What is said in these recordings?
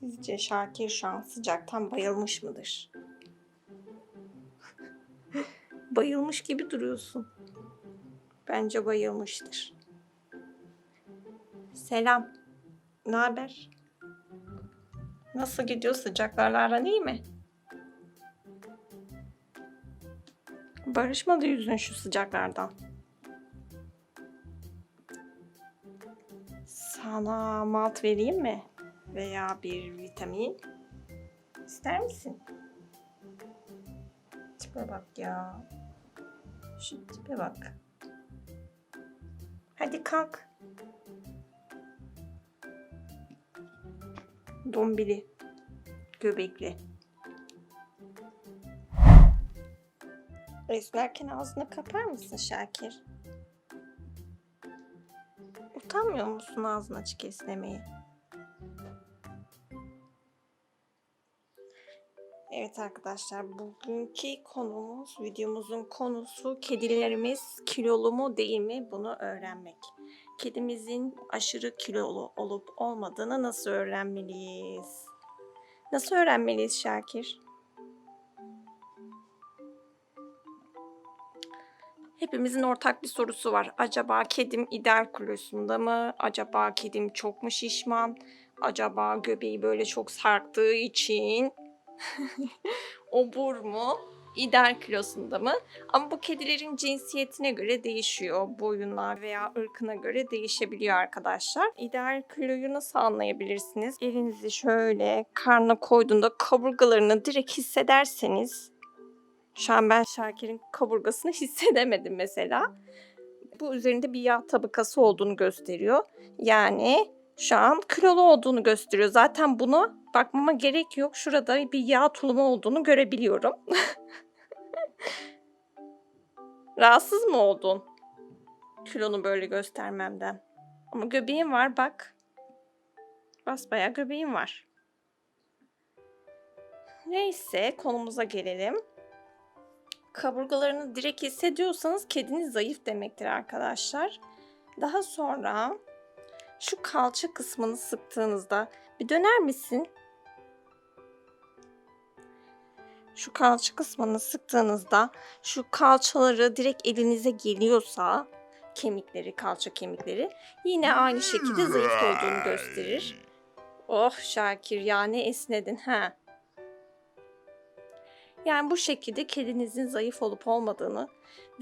Sizce Şakir şu an sıcaktan bayılmış mıdır? bayılmış gibi duruyorsun. Bence bayılmıştır. Selam. Ne haber? Nasıl gidiyor sıcaklarla aran iyi mi? Barışmadı yüzün şu sıcaklardan. Sana malt vereyim mi? Veya bir vitamin. İster misin? Tipe bak ya. Şu tipe bak. Hadi kalk. Dombili. Göbekli. Esnerken ağzını kapar mısın Şakir? Utanmıyor musun ağzını açık esnemeye? Evet arkadaşlar bugünkü konumuz, videomuzun konusu kedilerimiz kilolu mu değil mi bunu öğrenmek. Kedimizin aşırı kilolu olup olmadığını nasıl öğrenmeliyiz? Nasıl öğrenmeliyiz Şakir? Hepimizin ortak bir sorusu var. Acaba kedim ideal kilosunda mı? Acaba kedim çok mu şişman? Acaba göbeği böyle çok sarktığı için obur mu? İdeal kilosunda mı? Ama bu kedilerin cinsiyetine göre değişiyor. Boyuna veya ırkına göre değişebiliyor arkadaşlar. İdeal kiloyu nasıl anlayabilirsiniz? Elinizi şöyle karnına koyduğunda kaburgalarını direkt hissederseniz şu an ben Şakir'in kaburgasını hissedemedim mesela. Bu üzerinde bir yağ tabakası olduğunu gösteriyor. Yani şu an kilolu olduğunu gösteriyor. Zaten bunu bakmama gerek yok. Şurada bir yağ tulumu olduğunu görebiliyorum. Rahatsız mı oldun? Kilonu böyle göstermemden. Ama göbeğin var bak. Basbayağı göbeğin var. Neyse konumuza gelelim kaburgalarını direkt hissediyorsanız kediniz zayıf demektir arkadaşlar. Daha sonra şu kalça kısmını sıktığınızda bir döner misin? Şu kalça kısmını sıktığınızda şu kalçaları direkt elinize geliyorsa kemikleri, kalça kemikleri yine aynı şekilde zayıf olduğunu gösterir. Oh Şakir ya ne esnedin ha. Yani bu şekilde kedinizin zayıf olup olmadığını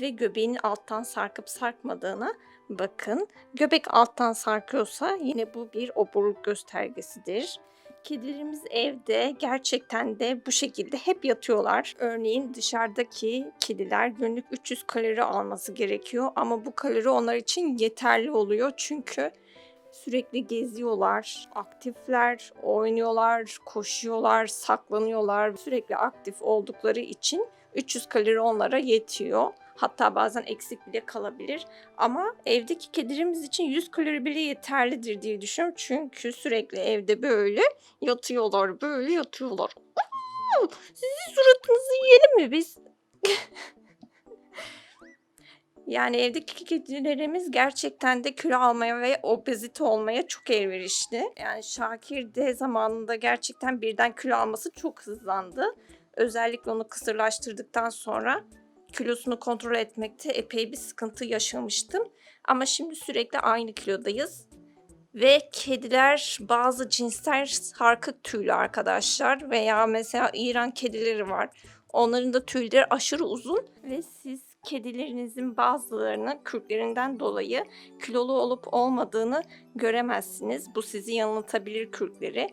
ve göbeğinin alttan sarkıp sarkmadığına bakın. Göbek alttan sarkıyorsa yine bu bir oburluk göstergesidir. Kedilerimiz evde gerçekten de bu şekilde hep yatıyorlar. Örneğin dışarıdaki kediler günlük 300 kalori alması gerekiyor ama bu kalori onlar için yeterli oluyor. Çünkü sürekli geziyorlar, aktifler, oynuyorlar, koşuyorlar, saklanıyorlar. Sürekli aktif oldukları için 300 kalori onlara yetiyor. Hatta bazen eksik bile kalabilir. Ama evdeki kedilerimiz için 100 kalori bile yeterlidir diye düşünüyorum. Çünkü sürekli evde böyle yatıyorlar, böyle yatıyorlar. Sizin suratınızı yiyelim mi biz? Yani evdeki kedilerimiz gerçekten de kilo almaya ve obezite olmaya çok elverişli. Yani Şakir de zamanında gerçekten birden kilo alması çok hızlandı. Özellikle onu kısırlaştırdıktan sonra kilosunu kontrol etmekte epey bir sıkıntı yaşamıştım. Ama şimdi sürekli aynı kilodayız. Ve kediler bazı cinsler sarkık tüylü arkadaşlar veya mesela İran kedileri var. Onların da tüyleri aşırı uzun ve siz kedilerinizin bazılarının kürklerinden dolayı kilolu olup olmadığını göremezsiniz. Bu sizi yanıltabilir kürkleri.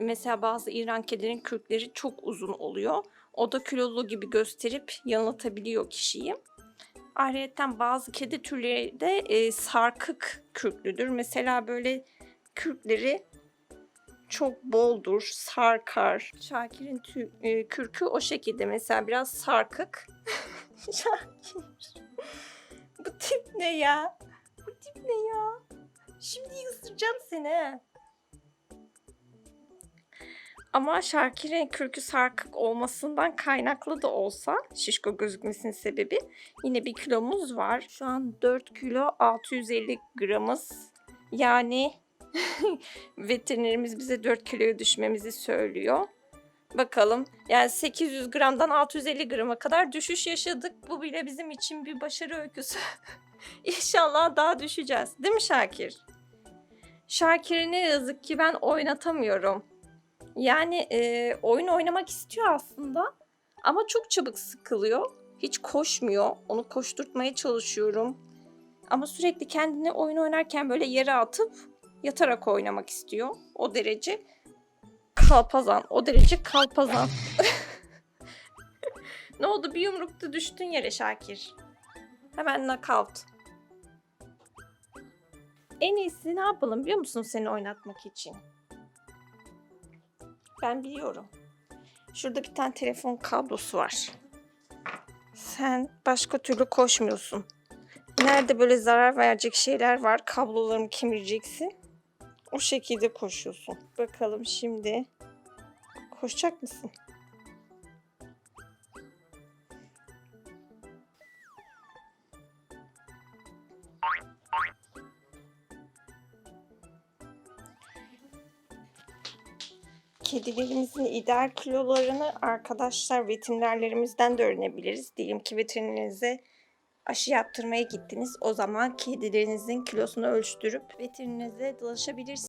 Mesela bazı İran kedilerin kürkleri çok uzun oluyor. O da kilolu gibi gösterip yanıltabiliyor kişiyi. Ayrıca bazı kedi türleri de e, sarkık kürklüdür. Mesela böyle kürkleri çok boldur, sarkar. Şakir'in tü- e, kürkü o şekilde mesela biraz sarkık. Şakir. Bu tip ne ya? Bu tip ne ya? Şimdi ısıracağım seni. Ama Şakir'in kürkü sarkık olmasından kaynaklı da olsa şişko gözükmesinin sebebi yine bir kilomuz var. Şu an 4 kilo 650 gramız. Yani Veterinerimiz bize 4 kiloya düşmemizi söylüyor. Bakalım. Yani 800 gramdan 650 grama kadar düşüş yaşadık. Bu bile bizim için bir başarı öyküsü. İnşallah daha düşeceğiz. Değil mi Şakir? Şakir'i ne yazık ki ben oynatamıyorum. Yani e, oyun oynamak istiyor aslında. Ama çok çabuk sıkılıyor. Hiç koşmuyor. Onu koşturtmaya çalışıyorum. Ama sürekli kendini oyun oynarken böyle yere atıp yatarak oynamak istiyor. O derece kalpazan. O derece kalpazan. ne oldu? Bir yumrukta düştün yere Şakir. Hemen knockout. En iyisi ne yapalım biliyor musun seni oynatmak için? Ben biliyorum. Şurada bir tane telefon kablosu var. Sen başka türlü koşmuyorsun. Nerede böyle zarar verecek şeyler var, kablolarımı kemireceksin. O şekilde koşuyorsun. Bakalım şimdi. Koşacak mısın? Kedilerimizin ideal kilolarını arkadaşlar veterinerlerimizden de öğrenebiliriz. Diyelim ki veterinerinize aşı yaptırmaya gittiniz. O zaman kedilerinizin kilosunu ölçtürüp veterinerinize danışabilirsiniz.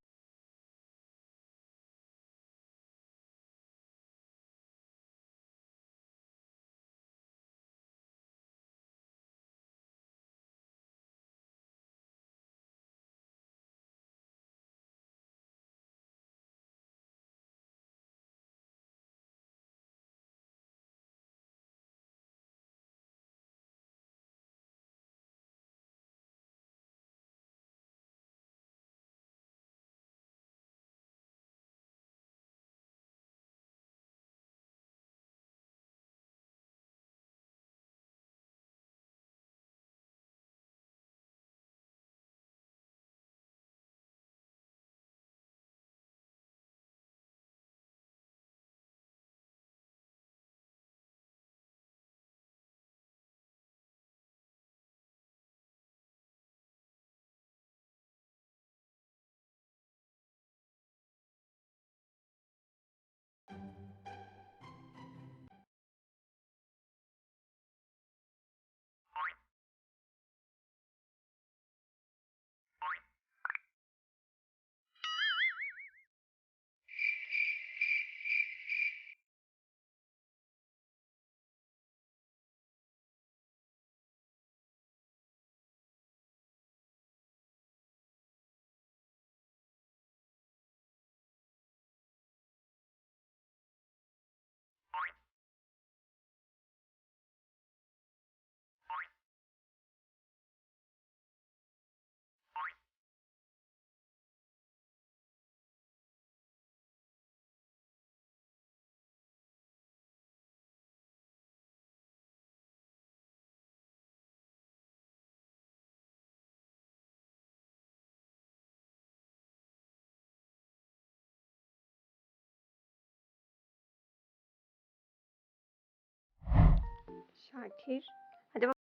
Şakir. Hadi bak.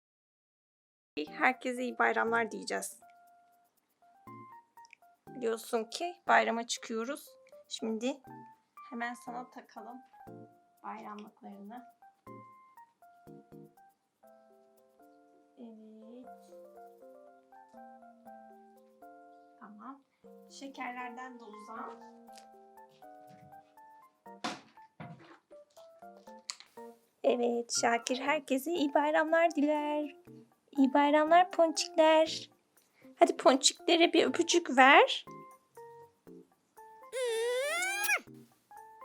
Herkese iyi bayramlar diyeceğiz. Biliyorsun ki bayrama çıkıyoruz. Şimdi hemen sana takalım bayramlıklarını. Evet. Tamam. Şekerlerden de uzak. Evet, Şakir herkese iyi bayramlar diler. İyi bayramlar ponçikler. Hadi ponçiklere bir öpücük ver.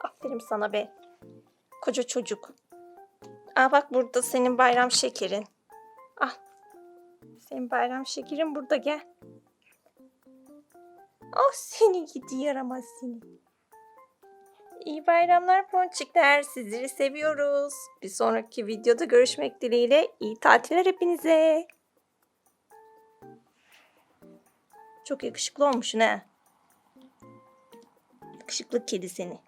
Aferin sana be. Koca çocuk. Aa bak burada senin bayram şekerin. Ah. Senin bayram şekerin burada gel. Oh seni gidi yaramaz seni. İyi bayramlar ponçikler. Sizleri seviyoruz. Bir sonraki videoda görüşmek dileğiyle. İyi tatiller hepinize. Çok yakışıklı olmuşsun ha. Yakışıklı kedi seni.